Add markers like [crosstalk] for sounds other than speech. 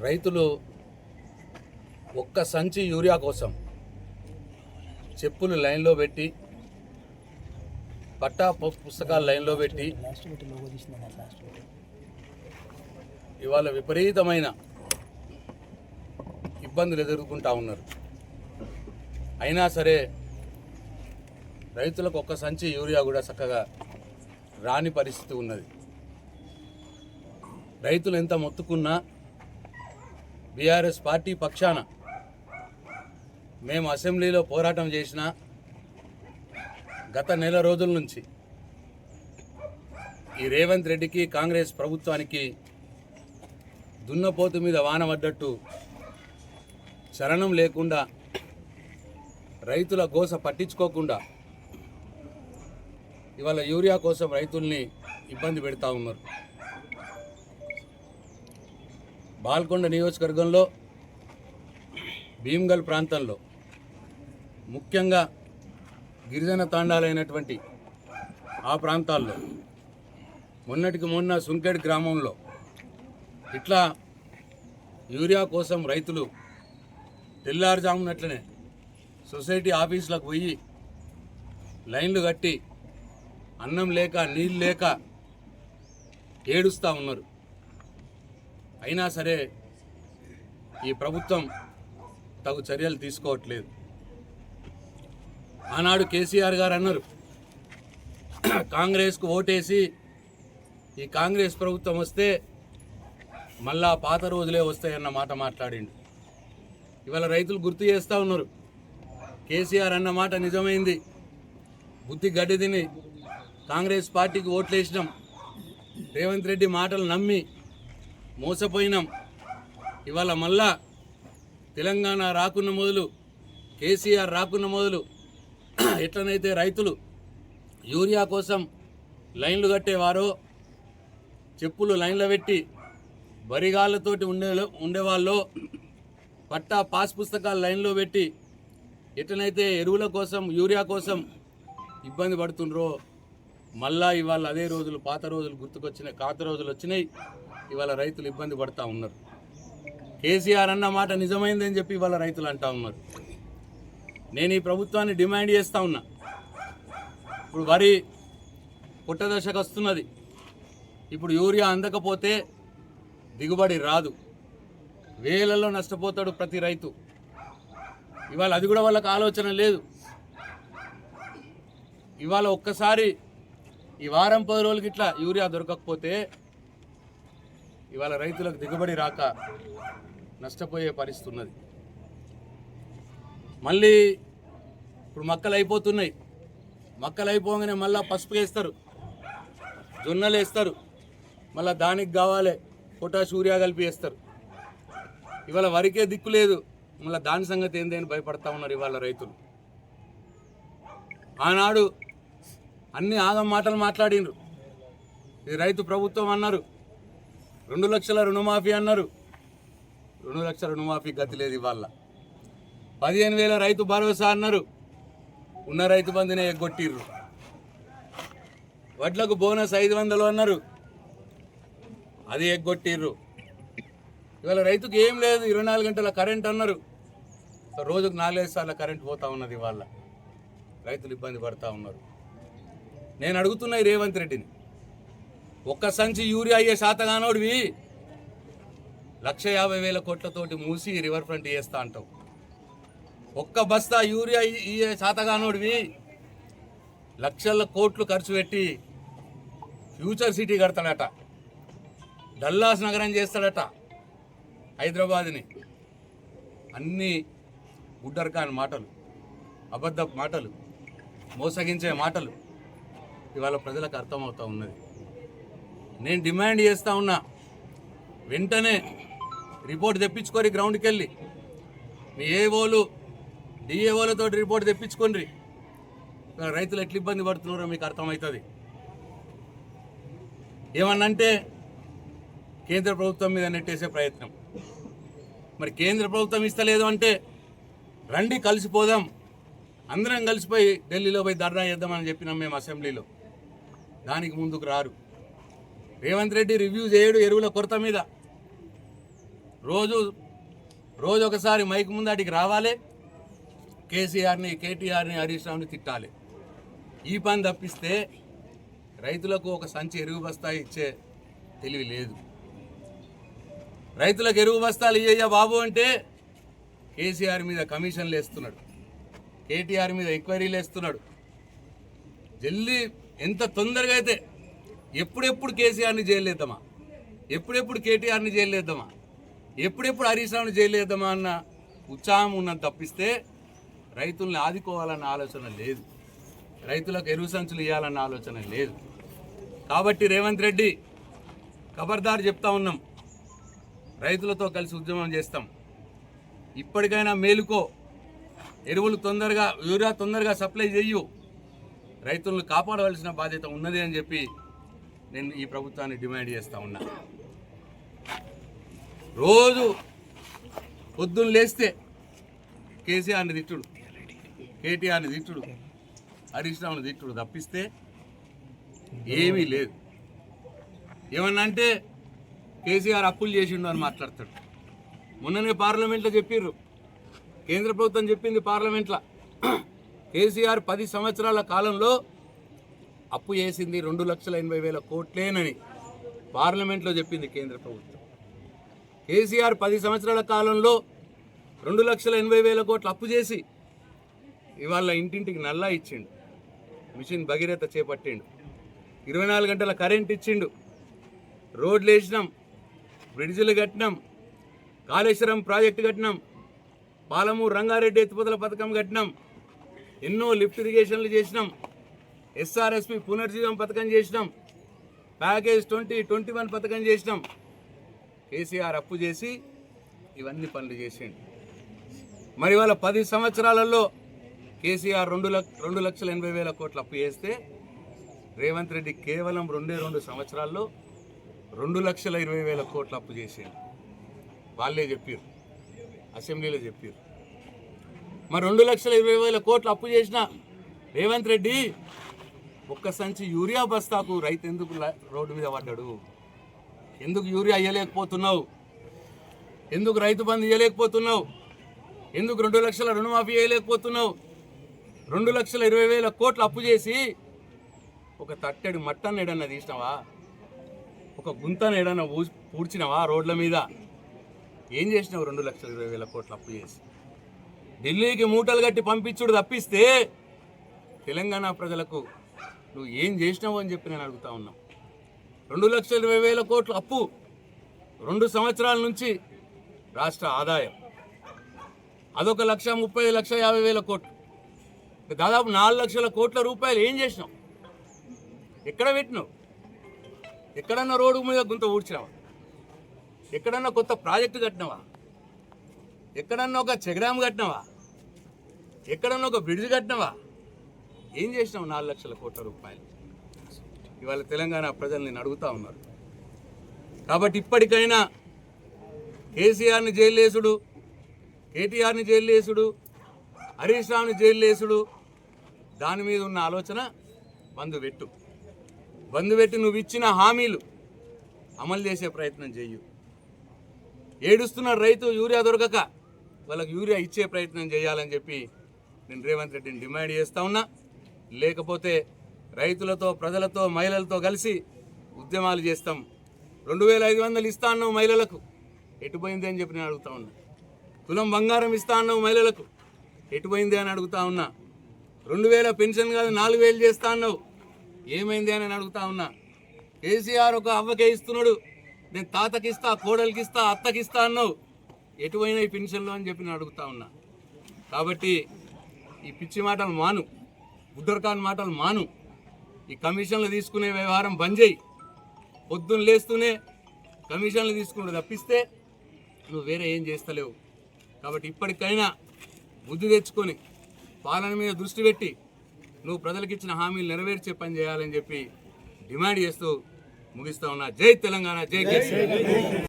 రైతులు ఒక్క సంచి యూరియా కోసం చెప్పులు లైన్లో పెట్టి పట్టా పు- పుస్తకాలు లైన్లో పెట్టి పెట్టి ఇవాళ విపరీతమైన ఇబ్బందులు ఎదుర్కొంటా ఉన్నారు. అయినా సరే రైతులకు ఒక్క సంచి యూరియా కూడా చక్కగా రాని పరిస్థితి ఉన్నది. రైతులు ఎంత మొత్తుకున్నా బీఆర్ఎస్ పార్టీ పక్షాన మేము అసెంబ్లీలో పోరాటం చేసిన గత నెల రోజుల నుంచి ఈ రేవంత్ రెడ్డికి కాంగ్రెస్ ప్రభుత్వానికి దున్నపోతు మీద వాన పడ్డట్టు చలనం లేకుండా రైతుల గోస పట్టించుకోకుండా ఇవాళ యూరియా కోసం రైతుల్ని ఇబ్బంది పెడతా ఉన్నారు. బాల్కొండ నియోజకవర్గంలో భీమ్గల్ ప్రాంతంలో ముఖ్యంగా గిరిజన తాండాలైనటువంటి ఆ ప్రాంతాల్లో మొన్నటికి మొన్న సుంకేడ్ గ్రామంలో ఇట్లా యూరియా కోసం రైతులు తెల్లారుజామునట్లనే సొసైటీ ఆఫీసులకు పోయి లైన్లు కట్టి అన్నం లేక నీళ్ళు లేక ఏడుస్తూ ఉన్నారు. అయినా సరే ఈ ప్రభుత్వం తగు చర్యలు తీసుకోవట్లేదు. ఆనాడు కేసీఆర్ గారు అన్నారు కాంగ్రెస్కు ఓటేసి ఈ కాంగ్రెస్ ప్రభుత్వం వస్తే మళ్ళా పాత రోజులే వస్తాయన్న మాట మాట్లాడిండు. ఇవాళ రైతులు గుర్తు చేస్తూ ఉన్నారు కేసీఆర్ అన్న మాట నిజమైంది. బుద్ధి గడ్డి తిని కాంగ్రెస్ పార్టీకి ఓట్లేసినాం. రేవంత్ రెడ్డి మాటలు నమ్మి మోసపోయినాం. ఇవాళ మళ్ళా తెలంగాణ రాకున్న మొదలు కేసీఆర్ రాకున్న మొదలు [clears throat] ఎట్లనైతే రైతులు యూరియా కోసం లైన్లు కట్టేవారో చెప్పులు లైన్లో పెట్టి బరిగాళ్ళతోటి ఉండే ఉండేవాళ్ళు పట్టా పాస్ పుస్తకాలు లైన్లో పెట్టి ఎట్లనైతే ఎరువుల కోసం యూరియా కోసం ఇబ్బంది పడుతుండ్రో మళ్ళా ఇవాళ అదే రోజులు పాత రోజులు గుర్తుకొచ్చినాయి కాత రోజులు వచ్చినాయి. ఇవాళ రైతులు ఇబ్బంది పడుతూ ఉన్నారు. కేసీఆర్ అన్న మాట నిజమైందని చెప్పి ఇవాళ రైతులు అంటా ఉన్నారు. నేను ఈ ప్రభుత్వాన్ని డిమాండ్ చేస్తూ ఉన్నా. ఇప్పుడు వరి పుట్టదశకు వస్తున్నది. ఇప్పుడు యూరియా అందకపోతే దిగుబడి రాదు. వేలలో నష్టపోతాడు ప్రతి రైతు. ఇవాళ అది కూడా వాళ్ళకి ఆలోచన లేదు. ఇవాళ ఒక్కసారి ఈ వారం పది రోజులకి ఇట్లా యూరియా దొరకకపోతే ఇవాళ రైతులకు దిగుబడి రాక నష్టపోయే పరిస్థితి ఉన్నది మళ్ళీ ఇప్పుడు మక్కలు అయిపోతున్నాయి. మక్కలు అయిపోగానే మళ్ళీ పసుపు వేస్తారు. జొన్నలు వేస్తారు. మళ్ళీ దానికి కావాలి పొటాష్ యూరియా కలిపి వేస్తారు. ఇవాళ వరికే దిక్కు లేదు. మళ్ళీ దాని సంగతి ఏంది అని భయపడతా ఉన్నారు ఇవాళ రైతులు. ఆనాడు అన్ని ఆగం మాటలు మాట్లాడిండ్రు ఇది రైతు ప్రభుత్వం అన్నారు రెండు లక్షల రుణమాఫీ అన్నారు. రెండు లక్షల రుణమాఫీ గతి లేదు ఇవాళ. పదిహేను వేల రైతు భరోసా అన్నారు. ఉన్న రైతు బంధునే ఎగ్గొట్టిర్రు. వడ్లకు బోనస్ ఐదు వందలు అన్నారు. అది ఎగ్గొట్టిర్రు. ఇవాళ రైతుకు ఏం లేదు ఇరవై నాలుగు గంటల కరెంట్ అన్నారు. రోజుకు నాలుగైదు సార్లు కరెంట్ పోతా ఉన్నది ఇవాళ. రైతులు ఇబ్బంది పడతా ఉన్నారు. నేను అడుగుతున్నా రేవంత్ రెడ్డిని. ఒక్క సంచి యూరియా అయ్యే శాతగానోడివి. లక్ష యాభై వేల కోట్లతోటి మూసి రివర్ ఫ్రంట్ చేస్తా అంటావు. ఒక్క బస్తా యూరియా ఇయ్యే శాతగానోడివి. లక్షల కోట్లు ఖర్చు పెట్టి ఫ్యూచర్ సిటీ కడతాడట. డల్లాస్ నగరం చేస్తాడట హైదరాబాద్ని. అన్నీ గుడ్డర్కాన్ మాటలు అబద్ధ మాటలు మోసగించే మాటలు ఇవాళ ప్రజలకు అర్థమవుతూ ఉన్నది. నేను డిమాండ్ చేస్తా ఉన్నా. వెంటనే రిపోర్ట్ తెప్పించుకోరి గ్రౌండ్కి వెళ్ళి మీ ఏఓలు డిఏఓలతో రిపోర్ట్ తెప్పించుకోండి రైతులు ఎట్లా ఇబ్బంది పడుతున్నారో మీకు అర్థమవుతుంది. ఏమన్నంటే కేంద్ర ప్రభుత్వం మీద నెట్టేసే ప్రయత్నం. మరి కేంద్ర ప్రభుత్వం ఇస్తలేదు అంటే రండి కలిసిపోదాం. అందరం కలిసిపోయి ఢిల్లీలో పోయి ధర్నా చేద్దామని చెప్పినాం మేము అసెంబ్లీలో. దానికి ముందుకు రారు. రేవంత్ రెడ్డి రివ్యూ చేయడు ఎరువుల కొరత మీద. రోజు రోజు ఒకసారి మైక్ ముందు అడిగి రావాలి. కేసీఆర్ని కేటీఆర్ని హరీష్ రావుని తిట్టాలి. ఈ పని తప్పిస్తే రైతులకు ఒక సంచి ఎరువు బస్తా ఇచ్చే తెలివి లేదు. రైతులకు ఎరువు బస్తాలు ఇయ్యయ్యా బాబు అంటే కేసీఆర్ మీద కమిషన్లు వేస్తున్నాడు. కేటీఆర్ మీద ఎంక్వైరీలు వేస్తున్నాడు. జల్దీ ఎంత తొందరగా అయితే ఎప్పుడెప్పుడు కేసీఆర్ని జైలేద్దామా ఎప్పుడెప్పుడు కేటీఆర్ని జైలేద్దామా ఎప్పుడెప్పుడు హరీష్ రావుని జైలేద్దామా అన్న ఉత్సాహం ఉన్నది తప్పిస్తే రైతుల్ని ఆదుకోవాలన్న ఆలోచన లేదు. రైతులకు ఎరువు సంచులు ఇవ్వాలన్న ఆలోచన లేదు. కాబట్టి రేవంత్ రెడ్డి ఖబర్దారు చెప్తా ఉన్నాం. రైతులతో కలిసి ఉద్యమం చేస్తాం. ఇప్పటికైనా మేలుకో. ఎరువులు తొందరగా యూరియా తొందరగా సప్లై చెయ్యు. రైతులను కాపాడవలసిన బాధ్యత ఉన్నది అని చెప్పి నేను ఈ ప్రభుత్వాన్ని డిమాండ్ చేస్తూ ఉన్నా. రోజు పొద్దున్న లేస్తే కేసీఆర్ని తిట్టుడు కేటీఆర్ని తిట్టుడు హరీష్ రావుని తిట్టుడు తప్పిస్తే ఏమీ లేదు. ఏమన్నా అంటే కేసీఆర్ అప్పులు చేసిండు అని మాట్లాడతాడు. మొన్ననే పార్లమెంట్లో చెప్పిర్రు. కేంద్ర ప్రభుత్వం చెప్పింది పార్లమెంట్లో. కేసీఆర్ పది సంవత్సరాల కాలంలో అప్పు చేసింది రెండు లక్షల ఎనభై వేల కోట్లేనని పార్లమెంట్లో చెప్పింది కేంద్ర ప్రభుత్వం. కేసీఆర్ పది సంవత్సరాల కాలంలో రెండు లక్షల ఎనభై వేల కోట్లు అప్పు చేసి ఇవాళ ఇంటింటికి నల్లా ఇచ్చిండు. మిషన్ భగీరథ చేపట్టిండు. ఇరవై నాలుగు గంటల కరెంట్ ఇచ్చిండు. రోడ్లు వేసినాం బ్రిడ్జిలు కట్టినాం కాళేశ్వరం ప్రాజెక్టు కట్టినాం పాలమూరు రంగారెడ్డి ఎత్తిపోతల పథకం కట్టినాం ఎన్నో లిఫ్ట్ ఇరిగేషన్లు చేసినాం. ఎస్ఆర్ఎస్పి పునర్జీవం పథకం చేసినాం. ప్యాకేజ్ ట్వంటీ ట్వంటీ వన్ పథకం చేసినాం. కేసీఆర్ అప్పు చేసి ఇవన్నీ పనులు చేసిండు. మరి వాళ్ళ పది సంవత్సరాలలో కేసీఆర్ రెండు లక్ష రెండు లక్షల ఎనభై వేల కోట్ల అప్పు చేస్తే రేవంత్ రెడ్డి కేవలం రెండే రెండు సంవత్సరాల్లో రెండు లక్షల ఇరవై వేల కోట్ల అప్పు చేసిండు. వాళ్ళే చెప్పారు అసెంబ్లీలో చెప్పారు మరి రెండు లక్షల ఇరవై వేల కోట్లు అప్పు చేసిన రేవంత్ రెడ్డి ఒక్క సంచి యూరియా బస్తాకు రైతు ఎందుకు రోడ్డు మీద పడ్డాడు? ఎందుకు యూరియా ఇవ్వలేకపోతున్నావు ఎందుకు రైతు బంధు ఇవ్వలేకపోతున్నావు ఎందుకు రెండు లక్షల రుణమాఫీ చేయలేకపోతున్నావు రెండు లక్షల ఇరవై వేల కోట్లు అప్పు చేసి ఒక తట్టెడు మట్టన్న ఏడన్నా తీసినావా? ఒక గుంతను ఏడన్నా ఊ- పూడ్చినావా రోడ్ల మీద? ఏం చేసినావు రెండు లక్షల ఇరవై వేల కోట్లు అప్పు చేసి? ఢిల్లీకి మూటలు కట్టి పంపించుడు తప్పిస్తే తెలంగాణ ప్రజలకు నువ్వు ఏం చేసినావు అని చెప్పి నేను అడుగుతా ఉన్నావు రెండు లక్షల ఇరవై వేల కోట్ల అప్పు రెండు సంవత్సరాల నుంచి రాష్ట్ర ఆదాయం. అదొక లక్ష ముప్పై లక్ష యాభై వేల కోట్లు. దాదాపు నాలుగు లక్షల కోట్ల రూపాయలు ఏం చేసినావు? ఎక్కడ పెట్టినావు? ఎక్కడన్నా రోడ్డు మీద గుంత ఊడ్చినావా? ఎక్కడన్నా కొత్త ప్రాజెక్టు కట్టినావా? ఎక్కడన్నా ఒక చెగడాం కట్టినావా? ఎక్కడన్నా ఒక బ్రిడ్జ్ కట్టినావా? ఏం చేసినావు నాలుగు లక్షల కోట్ల రూపాయలు? ఇవాళ తెలంగాణ ప్రజలు నేను అడుగుతా ఉన్నారు. కాబట్టి ఇప్పటికైనా కేసీఆర్ని జైలేసుడు కేటీఆర్ని జైలేసుడు హరీష్ రావుని జైలేసుడు దాని మీద ఉన్న ఆలోచన బంధు పెట్టు. బంధు పెట్టి నువ్వు ఇచ్చిన హామీలు అమలు చేసే ప్రయత్నం చెయ్యు. ఏడుస్తున్న రైతు యూరియా దొరకక వాళ్ళకి యూరియా ఇచ్చే ప్రయత్నం చేయాలని చెప్పి నేను రేవంత్ రెడ్డిని డిమాండ్ చేస్తా ఉన్నా. లేకపోతే రైతులతో ప్రజలతో మహిళలతో కలిసి ఉద్యమాలు చేస్తాం. రెండు వేల ఐదు వందలు ఇస్తా అన్నావు మహిళలకు. ఎటుపోయింది అని చెప్పి నేను అడుగుతా ఉన్నా. తులం బంగారం ఇస్తా అన్నావు మహిళలకు. ఎటుపోయింది అని అడుగుతా ఉన్నా. రెండు వేల పెన్షన్ కాదు నాలుగు వేలు చేస్తా అన్నావు. ఏమైంది అని అడుగుతా ఉన్నా. కేసీఆర్ ఒక అవ్వకే ఇస్తున్నాడు. నేను తాతకి ఇస్తా కోడలికి ఇస్తా అత్తకి ఇస్తా అన్నావు ఎటువైనా ఈ పెన్షన్లో అని చెప్పి నేను అడుగుతా ఉన్నా. కాబట్టి ఈ పిచ్చి మాటలు మాను. బుడ్డర్ఖాన్ మాటలు మాను. ఈ కమిషన్లు తీసుకునే వ్యవహారం బంద్ చేయి. పొద్దున్న లేస్తూనే కమిషన్లు తీసుకుంటూ తప్పిస్తే నువ్వు వేరే ఏం చేస్తలేవు. కాబట్టి ఇప్పటికైనా బుద్ధి తెచ్చుకొని పాలన మీద దృష్టి పెట్టి నువ్వు ప్రజలకు ఇచ్చిన హామీలు నెరవేర్చే పని చేయాలని చెప్పి డిమాండ్ చేస్తూ ముగిస్తా ఉన్నా. జై తెలంగాణ జై కేసీఆర్.